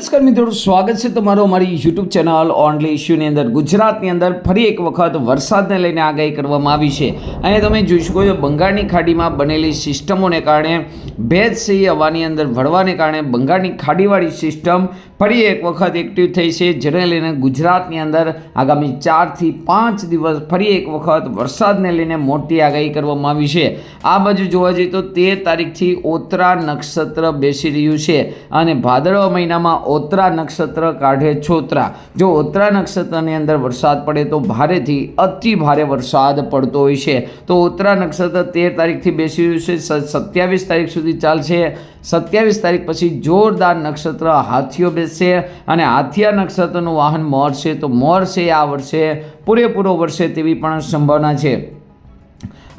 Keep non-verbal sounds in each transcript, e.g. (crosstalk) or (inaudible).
નમસ્કાર મિત્રો સ્વાગત છે તમારો અમારી યુટ્યુબ ચેનલ ઓનલી ઇશ્યુની અંદર. ગુજરાતની અંદર ફરી એક વખત વરસાદને લઈને આગાહી કરવામાં આવી છે. અને તમે જોઈ શકો છો, બંગાળની ખાડીમાં બનેલી સિસ્ટમોને કારણે ભેજ સહી હવાની અંદર ભળવાને કારણે બંગાળની ખાડીવાળી સિસ્ટમ ફરી એક વખત એક્ટિવ થઈ છે. જેને લઈને ગુજરાતની અંદર આગામી ચારથી પાંચ દિવસ ફરી એક વખત વરસાદને લઈને મોટી આગાહી કરવામાં આવી છે. આ બાજુ જોવા જઈએ તો તેર તારીખથી ઓતરા નક્ષત્ર બેસી રહ્યું છે અને ભાદરવા મહિનામાં ઓતરા નક્ષત્ર કાઢે છોતરા. જો ઓતરા નક્ષત્રની અંદર વરસાદ પડે તો ભારેથી અતિ ભારે વરસાદ પડતો હોય છે. તો ઓતરા નક્ષત્ર તેર તારીખથી બેસી રહ્યું છે. સત્યાવીસ તારીખ સુધી ચાલશે. સત્યાવીસ તારીખ પછી જોરદાર નક્ષત્ર હાથીઓ બેસશે અને હાથિયા નક્ષત્રનું વાહન મોર છે તો મોર છે આ વર્ષે પૂરેપૂરો વર્ષે તેવી પણ સંભાવના છે.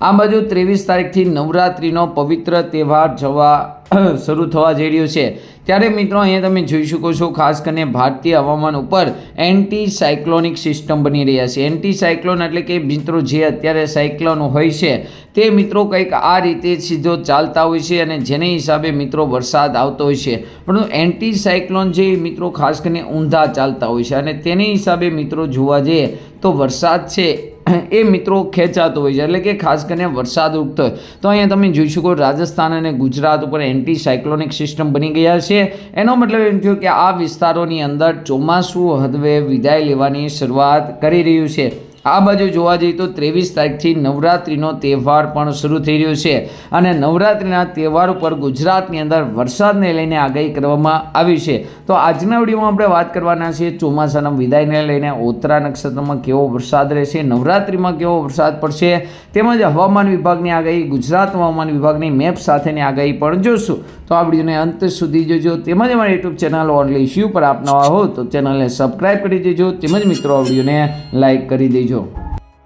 આ બાજુ ત્રેવીસ તારીખથી નવરાત્રિનો પવિત્ર તહેવાર જવા (clears throat) શરૂ થવા જઈ રહ્યો છે. ત્યારે મિત્રો અહીંયા તમે જોઈ શકો છો, ખાસ કરીને ભારતીય હવામાન ઉપર એન્ટી સાયક્લોનિક સિસ્ટમ બની રહ્યા છે. એન્ટી સાયક્લોન એટલે કે મિત્રો જે અત્યારે સાયક્લોન હોય છે, તે મિત્રો કંઈક આ રીતે સીધો ચાલતા હોય છે અને જેને હિસાબે મિત્રો વરસાદ આવતો હોય છે. પરંતુ એન્ટી સાયક્લોન જે મિત્રો ખાસ કરીને ઊંધા ચાલતા હોય છે અને તેને હિસાબે મિત્રો જોવા જઈએ તો વરસાદ છે એ મિત્રો ખેંચાતો હોય છે. એટલે કે ખાસ કરીને વરસાદ ઉગતો હોય. તો અહીંયા તમે જોઈ શકો રાજસ્થાન અને ગુજરાત ઉપર એન્ટી સાયક્લોનિક સિસ્ટમ બની ગયા છે. એનો મતલબ એમ થયો કે આ વિસ્તારોની અંદર ચોમાસું હદવે વિદાય લેવાની શરૂઆત કરી રહ્યું છે. આ બાજુ જોવા જઈએ તો ત્રેવીસ તારીખથી નવરાત્રિનો તહેવાર પણ શરૂ થઈ રહ્યો છે અને નવરાત્રિના તહેવાર ઉપર ગુજરાતની અંદર વરસાદને લઈને આગાહી કરવામાં આવી છે. તો આજના વિડીયોમાં આપણે વાત કરવાના છીએ ચોમાસાના વિદાયને લઈને ઓતરા નક્ષત્રમાં કેવો વરસાદ રહેશે, નવરાત્રિમાં કેવો વરસાદ પડશે, તેમજ હવામાન વિભાગની આગાહી, ગુજરાત હવામાન વિભાગની મેપ સાથેની આગાહી પણ જોશું. તો આ વિડીયોને અંત સુધી જોજો. તેમજ અમારી યુટ્યુબ ચેનલ ઓનલી ઇશ્યુ પર આપ હો તો ચેનલને સબસ્ક્રાઈબ કરી દેજો. તેમજ મિત્રો આ વિડીયોને લાઈક કરી દેજો. 就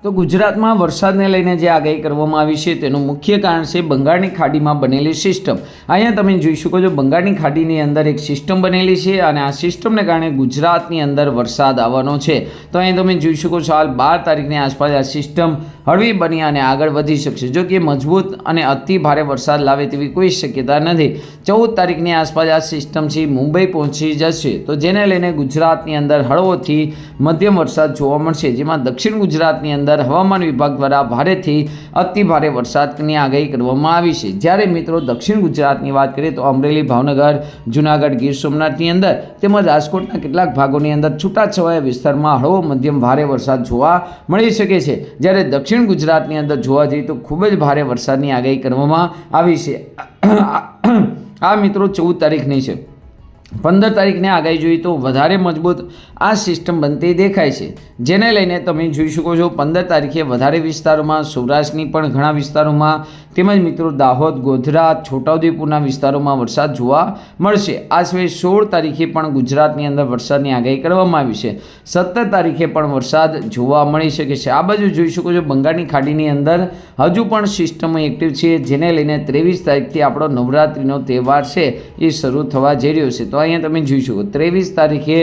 તો ગુજરાતમાં વરસાદને લઈને જે આગાહી કરવામાં આવી છે, તેનું મુખ્ય કારણ છે બંગાળની ખાડીમાં બનેલી સિસ્ટમ. અહીંયા તમે જોઈ શકો છો, બંગાળની ખાડીની અંદર એક સિસ્ટમ બનેલી છે અને આ સિસ્ટમને કારણે ગુજરાતની અંદર વરસાદ આવવાનો છે. તો અહીં તમે જોઈ શકો છો, હાલ બાર તારીખની આસપાસ આ સિસ્ટમ હળવી બની અને આગળ વધી શકશે. જો કે મજબૂત અને અતિ ભારે વરસાદ લાવે તેવી કોઈ શક્યતા નથી. ચૌદ તારીખની આસપાસ આ સિસ્ટમ છે, મુંબઈ પહોંચી જશે. તો જેને લઈને ગુજરાતની અંદર હળવોથી મધ્યમ વરસાદ જોવા મળશે, જેમાં દક્ષિણ ગુજરાતની અંદર હવામાન વિભાગ દ્વારા ભારેથી અતિ ભારે વરસાદની આગાહી કરવામાં આવી છે. જ્યારે મિત્રો દક્ષિણ ગુજરાતની વાત કરીએ તો અમરેલી, ભાવનગર, જુનાગઢ, ગીર સોમનાથની અંદર તેમજ રાજકોટના કેટલાક ભાગોની અંદર છૂટાછવાયા વિસ્તારમાં હળવો મધ્યમ ભારે વરસાદ જોવા મળી શકે છે. જ્યારે દક્ષિણ ગુજરાતની અંદર જોવા જઈએ તો ખૂબ જ ભારે વરસાદની આગાહી કરવામાં આવી છે. આ મિત્રો ચૌદ તારીખની છે. પંદર તારીખને આગાહી જોઈએ તો વધારે મજબૂત આ સિસ્ટમ બનતી દેખાય છે. જેને લઈને તમે જોઈ શકો છો પંદર તારીખે વધારે વિસ્તારોમાં સૌરાષ્ટ્રની પણ ઘણા વિસ્તારોમાં તેમજ મિત્રો દાહોદ, ગોધરા, છોટાઉદેપુરના વિસ્તારોમાં વરસાદ જોવા મળશે. આ સિવાય સોળ તારીખે પણ ગુજરાતની અંદર વરસાદની આગાહી કરવામાં આવી છે. સત્તર તારીખે પણ વરસાદ જોવા મળી શકે છે. આ બાજુ જોઈ શકો છો બંગાળની ખાડીની અંદર હજુ પણ સિસ્ટમો એક્ટિવ છે, જેને લઈને ત્રેવીસ તારીખથી આપણો નવરાત્રિનો તહેવાર છે એ શરૂ થવા જઈ રહ્યો છે. તો અહીંયા તમે જોઈ શકો, ત્રેવીસ તારીખે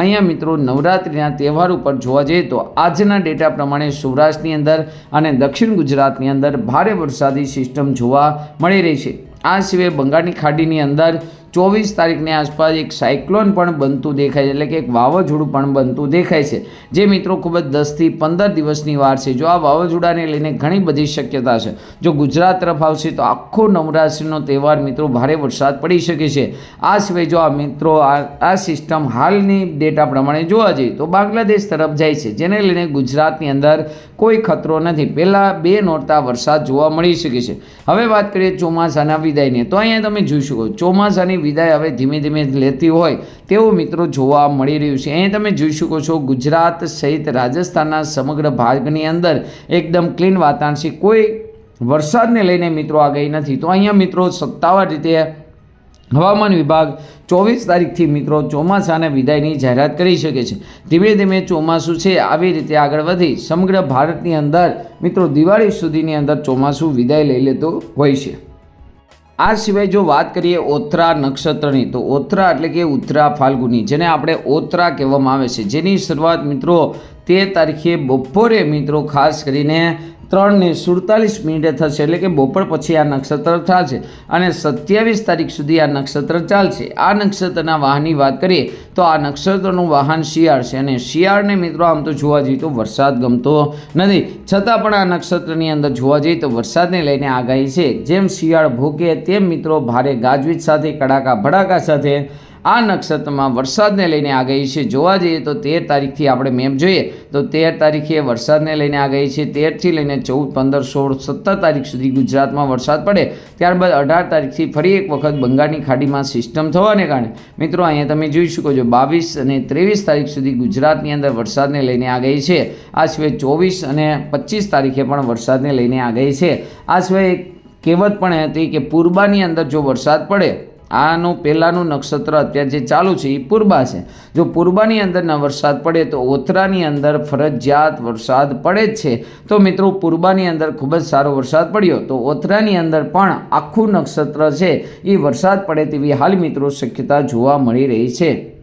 અહીંયા મિત્રો નવરાત્રિના તહેવાર ઉપર જોવા જઈએ તો આજના ડેટા પ્રમાણે સૌરાષ્ટ્રની અંદર અને દક્ષિણ ગુજરાતની અંદર ભારે વરસાદી સિસ્ટમ જોવા મળી રહી છે. આ સિવાય બંગાળની ખાડીની અંદર ચોવીસ તારીખની આસપાસ એક સાયક્લોન પણ બનતું દેખાય છે, એટલે કે એક વાવાઝોડું પણ બનતું દેખાય છે. જે મિત્રો ખૂબ જ દસથી પંદર દિવસની વાર છે. જો આ વાવાઝોડાને લઈને ઘણી બધી શક્યતા છે. જો ગુજરાત તરફ આવશે તો આખો નવરાત્રિનો તહેવાર મિત્રો ભારે વરસાદ પડી શકે છે. આ સિવાય જો આ મિત્રો આ આ સિસ્ટમ હાલની ડેટા પ્રમાણે જોવા જઈએ તો બાંગ્લાદેશ તરફ જાય છે, જેને લઈને ગુજરાતની અંદર કોઈ ખતરો નથી. પહેલાં બે નોરતા વરસાદ જોવા મળી શકે છે. હવે વાત કરીએ ચોમાસાના વિદાયની. તો અહીંયા તમે જોઈ શકો ચોમાસાની વિદાય હવે ધીમે ધીમે લેતી હોય તેવું મિત્રો જોવા મળી રહ્યું છે. અહીં તમે જોઈ શકો છો ગુજરાત સહિત રાજસ્થાનના સમગ્ર ભાગની અંદર એકદમ ક્લીન વાતાવરણ છે. કોઈ વરસાદને લઈને મિત્રો આ ગઈ નથી. તો અહીંયા મિત્રો સત્તાવાર રીતે હવામાન વિભાગ ચોવીસ તારીખથી મિત્રો ચોમાસાને વિદાયની જાહેરાત કરી શકે છે. ધીમે ધીમે ચોમાસું છે. આવી રીતે આગળ વધી સમગ્ર ભારતની અંદર મિત્રો દિવાળી સુધીની અંદર ચોમાસું વિદાય લઈ લેતું હોય છે. આ સિવાય જો વાત કરીએ ઓથરા નક્ષત્રની, તો ઓથરા એટલે કે ઉત્તરા ફાલ્ગુની, જેને આપણે ઓત્રા કહેવામાં આવે છે. જેની શરૂઆત મિત્રો તેર તારીખે બપોરે મિત્રો ખાસ કરીને ત્રણને સુડતાલીસ મિનિટે થશે એટલે કે બપોર પછી આ નક્ષત્ર થશે અને સત્યાવીસ તારીખ સુધી આ નક્ષત્ર ચાલશે. આ નક્ષત્રના વાહનની વાત કરીએ તો આ નક્ષત્રનું વાહન શિયાળ છે અને શિયાળને મિત્રો આમ તો જોવા જઈએ તો વરસાદ ગમતો નથી. છતાં પણ આ નક્ષત્રની અંદર જોવા જઈએ તો વરસાદને લઈને આગાહી છે. જેમ શિયાળ ભૂકે તેમ મિત્રો ભારે ગાજવીજ સાથે, કડાકા ભડાકા સાથે આ નક્ષત્રમાં વરસાદને લઈને આગાહી છે. જોવા જઈએ તો તેર તારીખથી આપણે મેપ જોઈએ તો તેર તારીખે વરસાદને લઈને આગાહી છે. તેરથી લઈને ચૌદ, પંદર, સોળ, સત્તર તારીખ સુધી ગુજરાતમાં વરસાદ પડે. ત્યારબાદ અઢાર તારીખથી ફરી એક વખત બંગાળની ખાડીમાં સિસ્ટમ થવાને કારણે. મિત્રો, અહીંયા તમે જોઈ શકો છો બાવીસ અને ત્રેવીસ તારીખ સુધી ગુજરાતની અંદર વરસાદને લઈને આગાહી છે. આ સિવાય ચોવીસ અને પચીસ તારીખે પણ વરસાદને લઈને આગાહી છે. આ સિવાય એક કહેવત પણ હતી કે પૂર્બાની અંદર જો વરસાદ પડે આનું પહેલાંનું નક્ષત્ર અત્યારે જે ચાલુ છે એ પૂર્બા છે. જો પૂર્બાની અંદર ન વરસાદ પડે તો ઓથરાની અંદર ફરજિયાત વરસાદ પડે જ છે. તો મિત્રો પૂર્બાની અંદર ખૂબ જ સારો વરસાદ પડ્યો. તો ઓથરાની અંદર પણ આખું નક્ષત્ર છે એ વરસાદ પડે તેવી હાલ મિત્રો શક્યતા જોવા મળી રહી છે.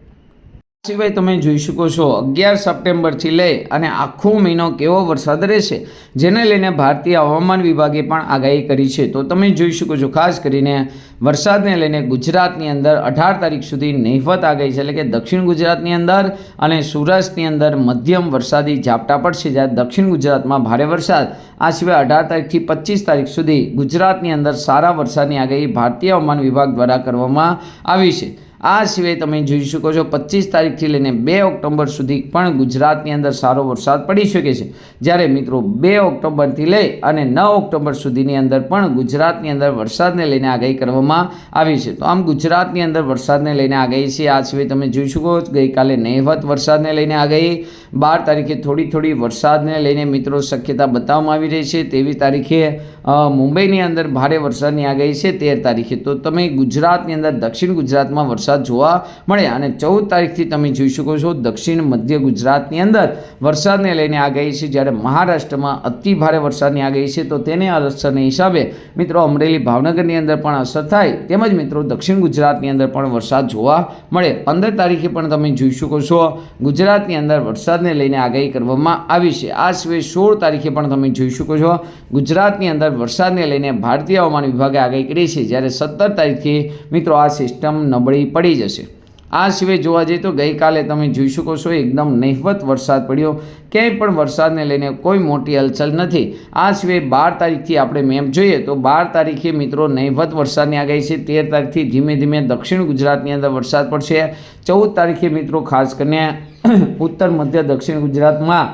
સિવાય તમે જોઈ શકો છો, અગિયાર સપ્ટેમ્બરથી લઈ અને આખો મહિનો કેવો વરસાદ રહેશે, જેને લઈને ભારતીય હવામાન વિભાગે પણ આગાહી કરી છે. તો તમે જોઈ શકો છો, ખાસ કરીને વરસાદને લઈને ગુજરાતની અંદર અઢાર તારીખ સુધી નહિવત આગાહી છે. એટલે કે દક્ષિણ ગુજરાતની અંદર અને સૌરાષ્ટ્રની અંદર મધ્યમ વરસાદી ઝાપટા પડશે, જ્યારે દક્ષિણ ગુજરાતમાં ભારે વરસાદ. આ સિવાય અઢાર તારીખથી પચીસ તારીખ સુધી ગુજરાતની અંદર સારા વરસાદની આગાહી ભારતીય હવામાન વિભાગ દ્વારા કરવામાં આવી છે. આ સિવાય તમે જોઈ શકો છો પચીસ તારીખથી લઈને બે ઓક્ટોબર સુધી પણ ગુજરાતની અંદર સારો વરસાદ પડી શકે છે. જ્યારે મિત્રો બે ઓક્ટોબરથી લઈ અને નવ ઓક્ટોબર સુધીની અંદર પણ ગુજરાતની અંદર વરસાદને લઈને આગાહી કરવામાં આવી છે. તો આમ ગુજરાતની અંદર વરસાદને લઈને આગાહી છે. આ સિવાય તમે જોઈ શકો ગઈકાલે નહિવત વરસાદને લઈને આગાહી. બાર તારીખે થોડી થોડી વરસાદને લઈને મિત્રો શક્યતા બતાવવામાં આવી રહી છે. તેવી તારીખે મુંબઈની અંદર ભારે વરસાદની આગાહી છે. તેર તારીખે તો તમે ગુજરાતની અંદર દક્ષિણ ગુજરાતમાં વરસાદ જોવા મળે. અને ચૌદ તારીખથી તમે જોઈ શકો છો, દક્ષિણ મધ્ય ગુજરાતની અંદર વરસાદને લઈને આગાહી છે. જ્યારે મહારાષ્ટ્રમાં અતિ ભારે વરસાદની આગાહી છે, તો તેને અસરને હિસાબે મિત્રો અમરેલી ભાવનગરની અંદર પણ અસર થાય. તેમજ મિત્રો દક્ષિણ ગુજરાતની અંદર પણ વરસાદ જોવા મળે. પંદર તારીખે પણ તમે જોઈ શકો છો, ગુજરાતની અંદર વરસાદને લઈને આગાહી કરવામાં આવી છે. આ સિવાય સોળ તારીખે પણ તમે જોઈ શકો છો, ગુજરાતની અંદર વરસાદને લઈને ભારતીય હવામાન વિભાગે આગાહી કરી છે. જ્યારે સત્તર તારીખથી મિત્રો આ સિસ્ટમ નબળી પડી જશે. આ સિવાય જોવા જઈએ તો ગઈકાલે તમે જોઈ શકો છો, એકદમ નહિવત વરસાદ પડ્યો. ક્યાંય પણ વરસાદને લઈને કોઈ મોટી હલચલ નથી. આ સિવાય બાર તારીખથી આપણે મેપ જોઈએ તો બાર તારીખે મિત્રો નહિવત વરસાદની આગાહી છે. તેર તારીખથી ધીમે ધીમે દક્ષિણ ગુજરાતની અંદર વરસાદ પડશે. ચૌદ તારીખે મિત્રો ખાસ કરીને ઉત્તર, મધ્ય, દક્ષિણ ગુજરાતમાં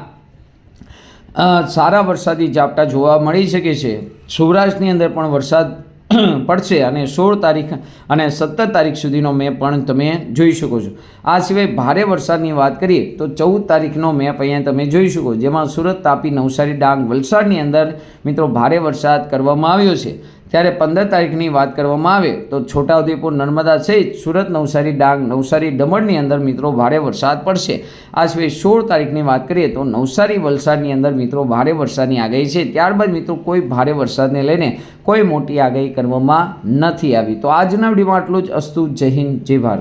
સારા વરસાદી ઝાપટા જોવા મળી શકે છે. સૌરાષ્ટ્રની અંદર પણ વરસાદ (clears throat) પડશે અને સોળ તારીખ અને સત્તર તારીખ સુધીનો મેપ પણ તમે જોઈ શકો છો. આ સિવાય ભારે વરસાદની વાત કરીએ તો ચૌદ તારીખનો મેપ અહીંયા તમે જોઈ શકો, જેમાં સુરત, તાપી, નવસારી, ડાંગ વલસાડની અંદર મિત્રો ભારે વરસાદ કરવામાં આવ્યો છે. ત્યારે પંદર તારીખની વાત કરવામાં આવે તો છોટાઉદેપુર નર્મદા સહિત સુરત, નવસારી, ડાંગ, નવસારી દમણની અંદર મિત્રો ભારે વરસાદ પડશે. આ સિવાય સોળ તારીખની વાત કરીએ તો નવસારી, વલસાડની અંદર મિત્રો ભારે વરસાદની આગાહી છે. ત્યારબાદ મિત્રો કોઈ ભારે વરસાદને લઈને કોઈ મોટી આગાહી કરવામાં નથી આવી. તો આજના વિડીયોમાં આટલું જ. અસ્તુ, જય હિન્દ, જય ભારત.